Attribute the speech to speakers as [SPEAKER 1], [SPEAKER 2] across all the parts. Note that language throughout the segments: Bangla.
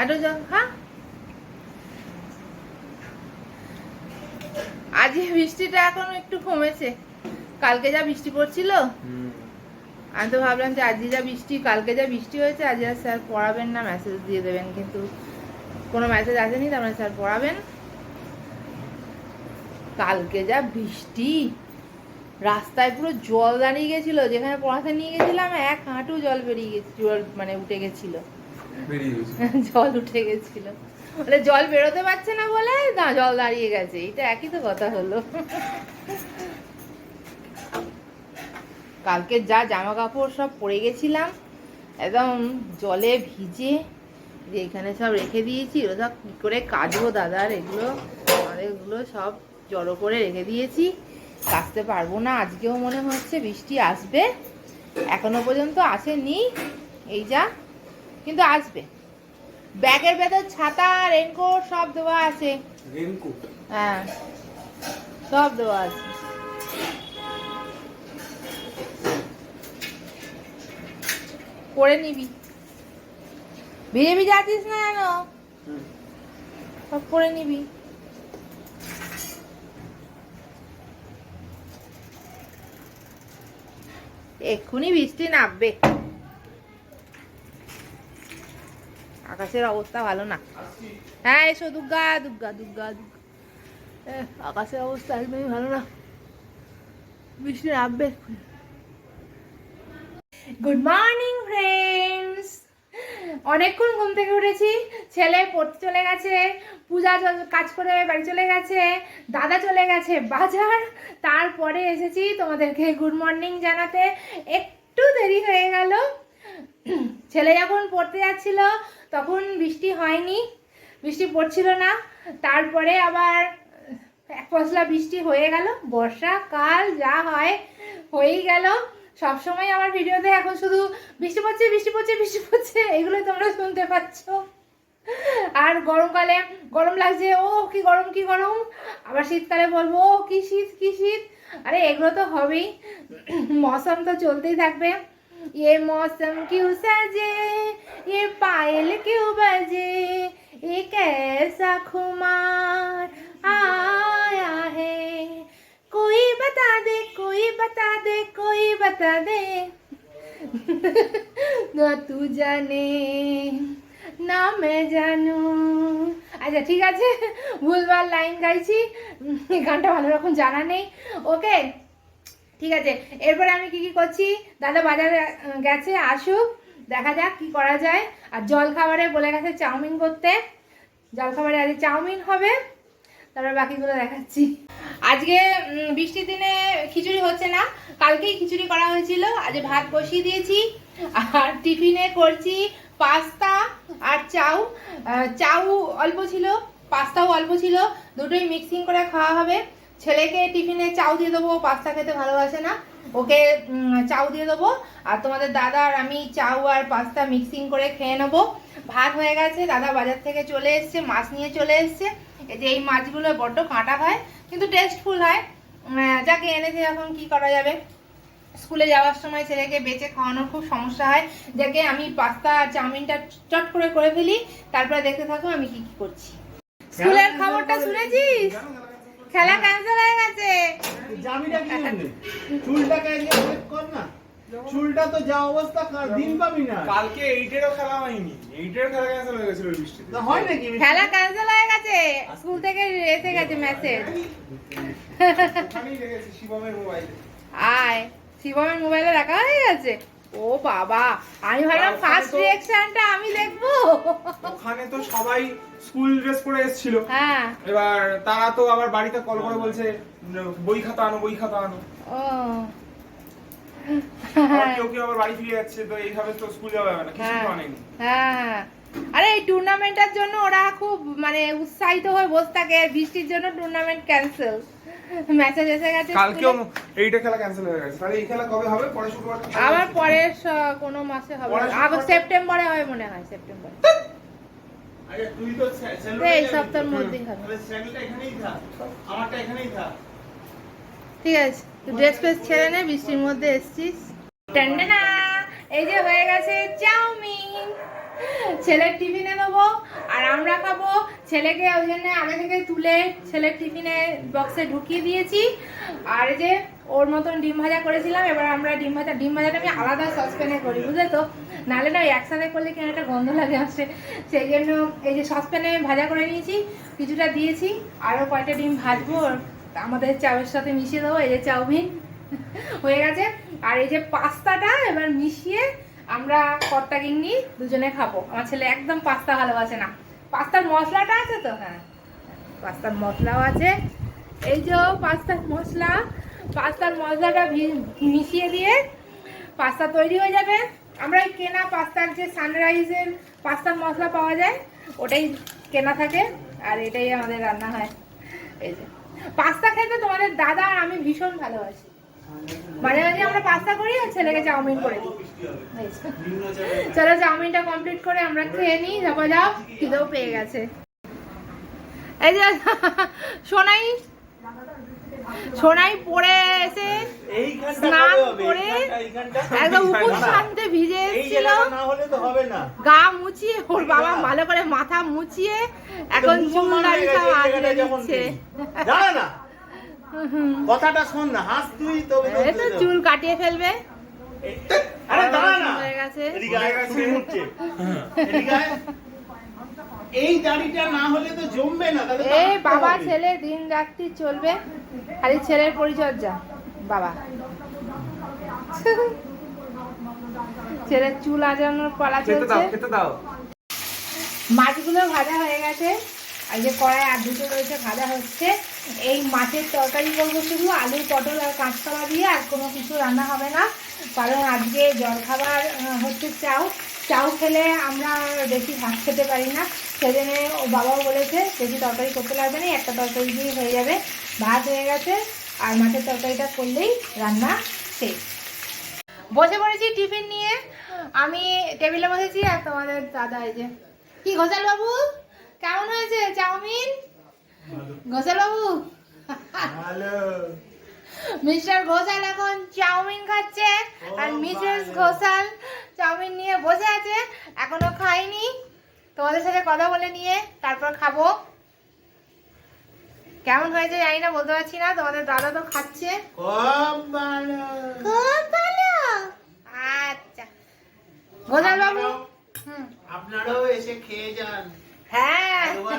[SPEAKER 1] আরও যা খা আজকে বৃষ্টিটা এখন একটু কমেছে। কালকে যা বৃষ্টি পড়ছিল আমি তো ভাবলাম যে আজকে যা বৃষ্টি কালকে যা বৃষ্টি হয়েছে আজ আর স্যার পড়াবেন না মেসেজ দিয়ে দেবেন কিন্তু কোনো মেসেজ আসেনি তার মানে স্যার পড়াবেন। কালকে যা বৃষ্টি রাস্তায় পুরো জল দাঁড়িয়ে গেছিল যেখানে পড়াতে নিয়ে গেছিলাম এক হাঁটু জল বেরিয়ে গেছে জল মানে উঠে গেছিল। জল উঠে গেছিল। মানে জল বেরোতে পারছে না বলে? না, জল দাঁড়িয়ে গেছে। এটা একই তো কথা হলো। কালকে যা জামা কাপড় সব পরে গেছিলাম, একদম জলে ভিজে যে এখানে সব রেখে দিয়েছি। ওটা কি করে কাচবো দাদার এগুলো এগুলো সব জড়ো করে রেখে দিয়েছি। কাচতে পারব না। আজকেও মনে হচ্ছে বৃষ্টি আসবে। এখনও পর্যন্ত আসেনি। এই যা কিন্তু আসবে। ব্যাগের ভেতর ছাতা রেনকোট সব দেওয়া আছে।
[SPEAKER 2] রেনকোট
[SPEAKER 1] হ্যাঁ সব দেওয়া আছে। করে নিবি। ভিজে ভিজে আছিস না কেন? সব করে নিবি। এক্ষুনি বৃষ্টি নামবে। আকাশের অবস্থা ভালো না। হ্যাঁ এসো, দুর্গা দুর্গা দুর্গা দুর্গা। আকাশের অবস্থা একদমই ভালো না। বৃষ্টি নামবে গুড মর্নিং ফ্রেন্ডস অনেকক্ষণ ঘুম থেকে উঠেছি, ছেলে পড়তে চলে গেছে, পূজা কাজ করে বাড়ি চলে গেছে, দাদা চলে গেছে বাজার। তারপরে এসেছি তোমাদেরকে গুড মর্নিং জানাতে। একটু দেরি হয়ে গেল। ছেলে যখন পড়তে যাচ্ছিল, তখন বৃষ্টি হয়নি, বৃষ্টি পড়ছিল না। তারপরে আবার এক পশলা বৃষ্টি হয়ে গেল, বর্ষাকাল যা হয়, হয়েই গেল। সবসময় আমার ভিডিওতে এখন শুধু বৃষ্টি পড়ছে বৃষ্টি পড়ছে বৃষ্টি পড়ছে এগুলোই তোমরা শুনতে পাচ্ছ। আর গরমকালে গরম লাগছে, ও কি গরম কি গরম। আবার শীতকালে বলব, ও কি শীত কি শীত। আরে এগুলো তো হবেই। মৌসুম তো চলতেই থাকবে। ये मौसम क्यों सजे ये पायल क्यों बजे ये कैसा खुमार आया है कोई बता दे कोई बता दे कोई बता दे না তু জানে না মে জানু আচ্ছা ঠিক আছে ভুলবার লাইন গাইছি উম, গানটা ভালো রকম জানা নেই ওকে ঠিক আছে? এরপরে আমি কি কি করছি? দাদা বাজারে গেছে, আসুক, দেখা যাক কি করা যায়। আর জল খাবারে বলে গেছে চাউমিন করতে। জল খাবারে আজকে চাউমিন হবে। তারপর বাকিগুলো দেখাচ্ছি। আজকে বৃষ্টির দিনে খিচুড়ি হচ্ছে না। কালকেই খিচুড়ি করা হয়েছিল। আজ ভাত বসিয়ে দিয়েছি। আর টিফিনে করছি পাস্তা আর চাউ। চাউ অল্প ছিল, পাস্তাও অল্প ছিল। দুটোই মিক্সিং করে খাওয়া হবে। ছেলেকে টিফিনে চাউ দিয়ে দেবো পাস্তা খেতে ভালোবাসে না। ওকে চাউ দিয়ে দেবো। আর তোমাদের দাদা আর আমি চাউ আর পাস্তা মিক্সিং করে খেয়ে নেব। ভাত হয়ে গেছে দাদা বাজার থেকে চলে এসছে মাছ নিয়ে চলে এসছে। এই যে এই মাছগুলো বড্ড কাঁটা হয় কিন্তু টেস্টফুল হয়। যাকে এনেছে এখন কি করা যাবে? স্কুলে যাওয়ার সময় ছেলেকে বেঁচে খাওয়ানোর খুব সমস্যা হয়। যাকে আমি পাস্তা আর চাউমিনটা চট করে করে ফেলি তারপরে দেখতে থাকো আমি কি কি করছি। স্কুলের খবরটা শুনেছিস? খেলা ক্যান্সেল হয়ে গেছে।
[SPEAKER 3] জামিটা কি জন্য? চেক কর না। চুলটা তো যা অবস্থা দিন পাবি না।
[SPEAKER 2] কালকে এইটেরও খেলা হয়নি। এইটেরও খেলা ক্যান্সেল হয়ে গেছিল বৃষ্টিতে।
[SPEAKER 3] তা হয় নাকি?
[SPEAKER 1] খেলা ক্যান্সেল হয়ে গেছে। স্কুল থেকে এসে গেছে মেসেজ
[SPEAKER 2] ওখানেই রেখেছি শিবমের মোবাইলে
[SPEAKER 1] আয় শিবমের মোবাইলে রাখা হয়ে গেছে। ও বাবা আমি ভাবলাম ফার্স্ট রিয়াকশনটা আমি দেখব।
[SPEAKER 2] ওখানে তো সবাই স্কুল ড্রেস পরে এসেছিল।
[SPEAKER 1] হ্যাঁ।
[SPEAKER 2] এবার তারা তো আবার বাড়িতে কল করে বলছে বই খাতা আনো বই খাতা আনো।
[SPEAKER 1] ও।
[SPEAKER 2] কেউ কেউ আবার বাড়ি ফিরে যাচ্ছে তো এইভাবে তো স্কুল যাওয়া যাবে না কিছু আনেনি।
[SPEAKER 1] হ্যাঁ। আরে এই টুর্নামেন্টের জন্য ওরা খুব মানে উৎসাহিত হয়ে বসে থাকে। বৃষ্টির জন্য টুর্নামেন্ট ক্যান্সেল মেসেজ এসে গেছে
[SPEAKER 2] কালকেও এইটা খেলা ক্যান্সেল হয়ে গেছে। তাহলে এই খেলা কবে হবে? পরে শুক্রবার
[SPEAKER 1] আবার পরের কোনো মাসে হবে আবার সেপ্টেম্বরে হয় মনে হয় সেপ্টেম্বর।
[SPEAKER 3] আরে তুই তো
[SPEAKER 1] এই সপ্তাহের মধ্যেই হবে।
[SPEAKER 3] তাহলে স্যান্ডেলটা এখানেই থাক। আমারটা এখানেই থাক।
[SPEAKER 1] ঠিক আছে ড্রেস ফ্রেস ছেড়ে নে বৃষ্টির মধ্যে এসছিস। টান্ডানা এই যে হয়ে গেছে চাউমিন। ছেলের টিফিনে দেবো আর আমরা খাব ছেলেকে, ওই জন্য আগে থেকে তুলে ছেলের টিফিনে বক্সে ঢুকিয়ে দিয়েছি। আর যে ওর মতন ডিম ভাজা করেছিলাম, এবার আমরা ডিম ভাজা, ডিম ভাজাটা আমি আলাদা সসপ্যানে করি বুঝলে তো নাহলে না একসাথে করলে কেন একটা গন্ধ লাগে আসছে সেই জন্য এই যে সসপ্যানে ভাজা করে নিয়েছি, কিছুটা দিয়েছি আরও কয়টা ডিম ভাজবো, আমাদের চাউয়ের সাথে মিশিয়ে দেবো, এই যে চাউমিন। হয়ে গেছে। আর এই যে পাস্তাটা এবার মিশিয়ে আমরা কর্তা গিন্নি দুজনে খাব। আমার ছেলে একদম পাস্তা ভালোবাসে না। পাস্তার মশলাটা আছে তো? হ্যাঁ। পাস্তার মশলাও আছে। এই যে পাস্তার মশলা, পাস্তার মশলাটা মিশিয়ে দিয়ে পাস্তা তৈরি হয়ে যাবে। আমরা এই কেনা পাস্তার যে সানরাইজের পাস্তার মশলা পাওয়া যায়, ওটাই কেনা থাকে আর এটাই আমাদের রান্না হয়। এই যে। পাস্তা খেতে তোমাদের দাদা আর আমি ভীষণ ভালোবাসি। মাঝে মাঝে আমরা পাস্তা করি আর ছেলেকে চাউমিন করে দিই। চলো চাউমিনটা কমপ্লিট করে আমরা খেয়ে নিই যাব যাও খিদেও পেয়ে গেছে এই যে সোনাই সোনাই পড়ে এসে স্নান করে? একদম উপর। শান্তে ভিজে এসেছিল গা মুছিয়ে ওর বাবা ভালো করে মাথা মুছিয়ে এখন
[SPEAKER 3] এটা
[SPEAKER 1] চুল দাড়ি সব দিচ্ছে।
[SPEAKER 3] কথাটা শোন না হাস তুই তো।
[SPEAKER 1] চুল কাটিয়ে ফেলবে
[SPEAKER 3] আরে দাঁড়া না। এদিকে আয়, শুরু হচ্ছে। এদিকে আয়। এই দাড়িটা না হলে তো জমবে না তাহলে
[SPEAKER 1] এই বাবা ছেলে দিন রাত্রি চলবে খালি ছেলের পরিচর্যা বাবা। ছেলের চুল আজানোর পালা চলছে।
[SPEAKER 2] খেতে দাও।
[SPEAKER 1] মাছগুলো ভাজা হয়ে গেছে। আর যে কড়াই আর দুটো রয়েছে ভাজা হচ্ছে। এই মাছের তরকারি করব শুধু আলু পটল আর কাঁচকলা দিয়ে আর কোনো কিছু রান্না হবে না। কারণ আজকে জলখাবার হচ্ছে চাউ চাউ খেলে আমরা বেশি ভাত খেতে পারি না। সেজন্য ও বাবাও বলেছে বেশি তরকারি করতে লাগবে না একটা তরকারি দিয়ে হয়ে যাবে। ভাত হয়ে গেছে আর মাছের তরকারিটা করলেই রান্না শেষ। বসে পড়েছি টিফিন নিয়ে। আমি টেবিলে বসেছি আর তোমাদের দাদা এই যে। কি ঘোষাল বাবু? কেমন হয়েছে? চাউমিন? ঘোষাল বাবু?
[SPEAKER 3] ভালো।
[SPEAKER 1] মিস্টার ঘোষাল এখন চাউমিন খাচ্ছে আর মিসেস ঘোষাল চাউমিন নিয়ে বসে আছে এখনও খাইনি তোমাদের সাথে কথা বলে নিয়ে তারপর খাব। কেমন হয়েছে জানি না বলতে পারছি না তোমাদের দাদা তো খাচ্ছে।
[SPEAKER 3] খুব ভালো
[SPEAKER 1] খুব ভালো আচ্ছা। ঘোষাল বাবু
[SPEAKER 3] আপনারাও এসে খেয়ে যান।
[SPEAKER 1] হ্যাঁ।
[SPEAKER 3] একবার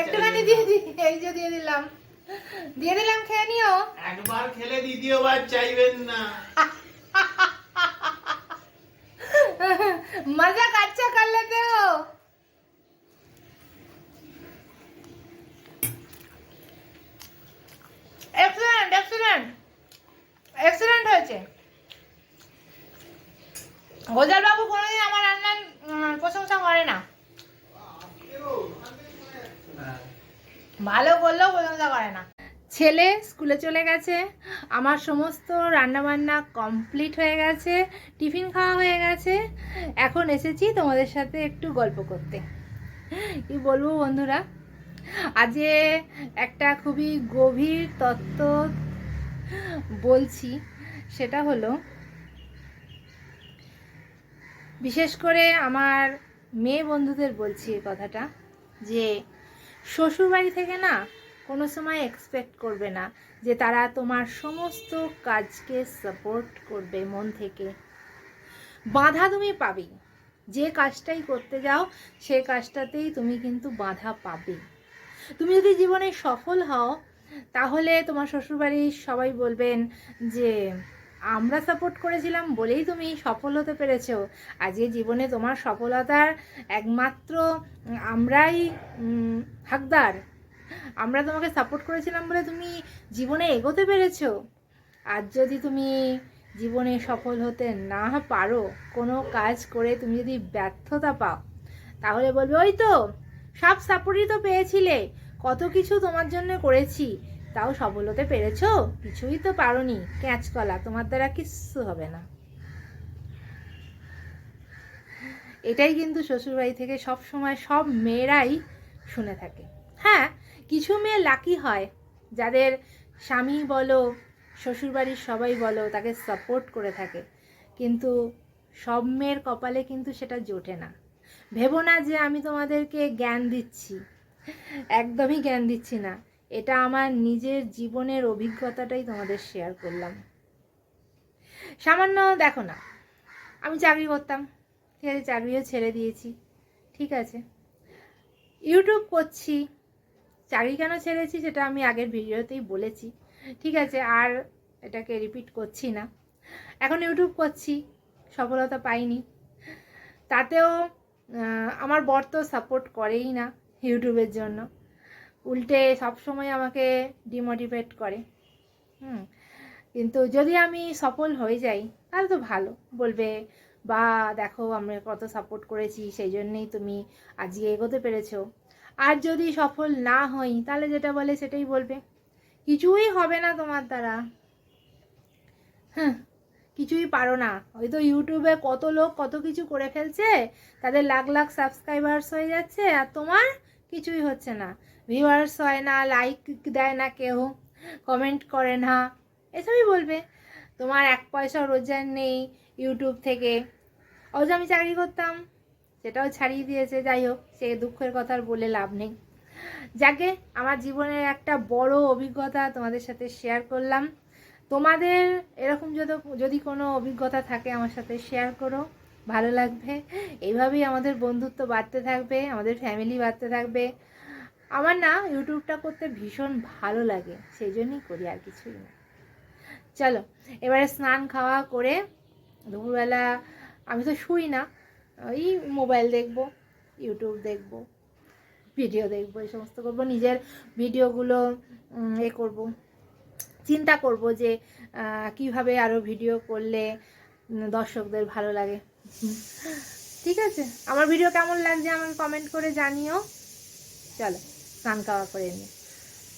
[SPEAKER 1] একটুখানি দিয়ে দিই এই যে দিয়ে দিলাম। দিয়ে দিলাম খেয়ে নিও।
[SPEAKER 3] একবার খেলে দ্বিতীয়বার চাইবেন না।
[SPEAKER 1] मजा ভালো করলেও প্রশংসা করে না। ছেলে স্কুলে চলে গেছে, আমার সমস্ত রান্নাবান্না কমপ্লিট হয়ে গেছে, টিফিন খাওয়া হয়ে গেছে। এখন এসেছি তোমাদের সাথে একটু গল্প করতে। কি বলব বন্ধুরা? আজকে একটা খুবই গভীর তত্ত্ব বলছি, সেটা হলো, বিশেষ করে আমার মেয়ে বন্ধুদের বলছি কথাটা, যে শ্বশুরবাড়ি থেকে না কোনো সময় এক্সপেক্ট করবে না যে তারা তোমার সমস্ত কাজকে সাপোর্ট করবে মন থেকে। বাধা তুমি পাবে। যে কাজটাই করতে যাও, সে কাজটাতেই তুমি কিন্তু বাধা পাবে। তুমি যদি জীবনে সফল হও, তাহলে তোমার শ্বশুরবাড়ির সবাই বলবেন যে আমরা সাপোর্ট করেছিলাম বলেই তুমি সফল হতে পেরেছ। আজকে জীবনে তোমার সফলতার একমাত্র আমরাই হাকদার। আমরা তোমাকে সাপোর্ট করেছিলাম বলে তুমি জীবনে এগোতে পেরেছ। আর যদি তুমি জীবনে সফল হতে না পারো, কোনো কাজ করে তুমি যদি ব্যর্থতা পাও, তাহলে বলবে, ওই তো, সব সাপোর্টই তো পেয়েছিলে। কত কিছু তোমার জন্য করেছি তাও সফল হতে পেরেছ? কিছুই তো পারোনি। ক্যাচ কলা তোমার দ্বারা কিচ্ছু হবে না। এটাই কিন্তু শ্বশুরবাড়ি থেকে সব সময় সব মেয়েরাই শুনে থাকে। হ্যাঁ কিছু মেয়ে লাকি হয়, যাদের স্বামী বলো, শ্বশুরবাড়ির সবাই বলো, তাকে সাপোর্ট করে থাকে। কিন্তু সব মেয়ের কপালে কিন্তু সেটা জোটে না। ভেবো না যে আমি তোমাদেরকে জ্ঞান দিচ্ছি। একদমই জ্ঞান দিচ্ছি না। এটা আমার নিজের জীবনের অভিজ্ঞতাটাই তোমাদের শেয়ার করলাম। সামান্য দেখো না, আমি চাকরি করতাম, ঠিক আছে, চাকরিও ছেড়ে দিয়েছি, ঠিক আছে। ইউটিউব করছি, চাকরি কেন ছেড়েছি সেটা আমি আগের ভিডিওতেই বলেছি, ঠিক আছে, আর এটাকে রিপিট করছি না। এখন ইউটিউব করছি, সফলতা পাইনি, তাতেও আমার বর তো সাপোর্ট করেই না ইউটিউবের জন্য। উল্টে সবসময় আমাকে ডিমোটিভেট করে। হুম, কিন্তু যদি আমি সফল হয়ে যাই, তাহলে তো ভালো। বলবে, বা, দেখো আমরা কত সাপোর্ট করেছি, সেই জন্যেই তুমি আজকে এগোতে পেরেছ। আর যদি সফল না হই, তাহলে যেটা বলে সেটাই বলবে, কিছুই হবে না তোমার দ্বারা। হ্যাঁ কিছুই পারো না। ওই তো ইউটিউবে কত লোক কত কিছু করে ফেলছে, তাদের লাখ লাখ সাবস্ক্রাইবার্স হয়ে যাচ্ছে, আর তোমার কিছুই হচ্ছে না। ভিউয়ার্স হয় না লাইক দেয় না কেউ কমেন্ট করে না, এসবই বলবে। তোমার এক পয়সা রোজগার নেই ইউটিউব থেকে। অথচ আমি চাকরি করতাম, সেটাও ছাড়িয়ে দিয়েছে, যাই হোক, সে দুঃখের কথা বলে লাভ নেই। যাকে আমার জীবনের একটা বড় অভিজ্ঞতা তোমাদের সাথে শেয়ার করলাম। তোমাদের এরকম যদি যদি কোনো অভিজ্ঞতা থাকে আমার সাথে শেয়ার করো। ভালো লাগবে। এইভাবেই আমাদের বন্ধুত্ব বাড়তে থাকবে, আমাদের ফ্যামিলি বাড়তে থাকবে। আমার না ইউটিউবটা করতে ভীষণ ভালো লাগে, সেই জন্যই করি আর কিছুই না। চলো, এবারে স্নান খাওয়া করে দুপুরবেলা আমি তো শুই না, ওই মোবাইল দেখব ইউটিউব দেখব ভিডিও দেখব, এই সমস্ত করব, নিজের ভিডিওগুলো এ করব। চিন্তা করব যে কীভাবে আরও ভিডিও করলে দর্শকদের ভালো লাগে। ঠিক আছে? আমার ভিডিও কেমন লাগছে আমাকে কমেন্ট করে জানিও। চলো, স্নান খাওয়া করে নিই।